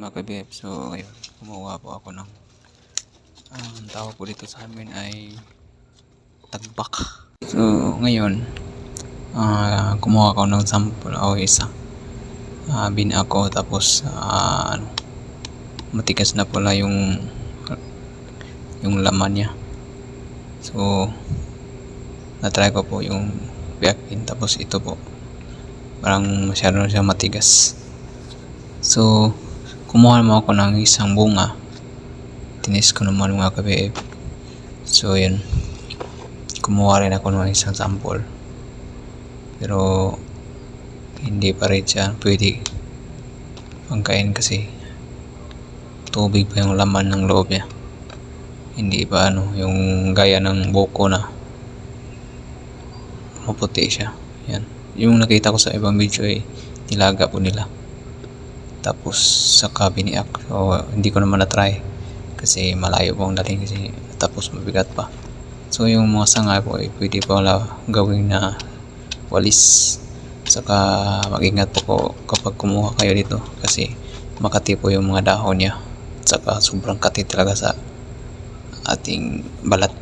Mga kabib, so ngayon, gumawa po ako ng ang tawag po dito sa amin ay tagbak. So ngayon, ah kumuha ako ng sample o isa. Ah bin ako tapos ah, ano, matigas na pala yung yung laman niya. So na-try ko po yung biyakin tapos ito po parang masyado na siya matigas. So, kumuha naman ako ng isang bunga. Tinis ko naman mga kabiib. So, yun. Kumuha rin ako ng isang sample. Pero, hindi pa rin siya pwede pangkain kasi tubig pa yung laman ng loob niya. Hindi pa ano, yung gaya ng buko na maputi siya. Yan. Yung nakita ko sa ibang video ay nilaga po nila. Tapos saka biniak. So hindi ko naman na-try kasi malayo po ang dating kasi tapos mabigat pa. So yung mga sanga po ay pwede pa wala gawing na walis. Saka mag-ingat po ko kapag kumuha kayo dito kasi makati po yung mga dahon niya. Saka sobrang kati talaga sa ating balat.